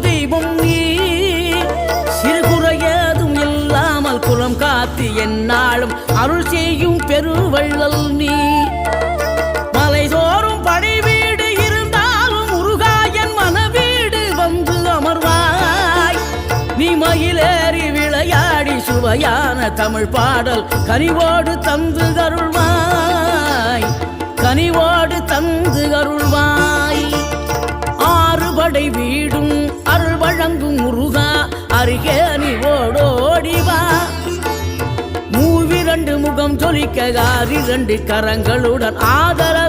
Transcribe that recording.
தெய்வம் நீ. சிறுகுறையதும் இல்லாமல் குலம் காத்து என்னாலும் அருள் செய்யும் பெருவள்ளல் நீ. மலை தோறும் படை வீடு இருந்தாலும் முருகாயன் மனவீடு வந்து அமர்வாய். நீ மயிலேறி விளையாடி சுவையான தமிழ் பாடல் கனிவோடு தந்து அருள்வாய். கனிவோடு தந்து அருள்வாய். ஆறுபடை வீடும் அருள் வழங்கும் முருகா அருகே நீ ஓடோடிவா மூவிரண்டு முகம் ஜொலிக்க ஆறிரண்டு கரங்களுடன் ஆதரவு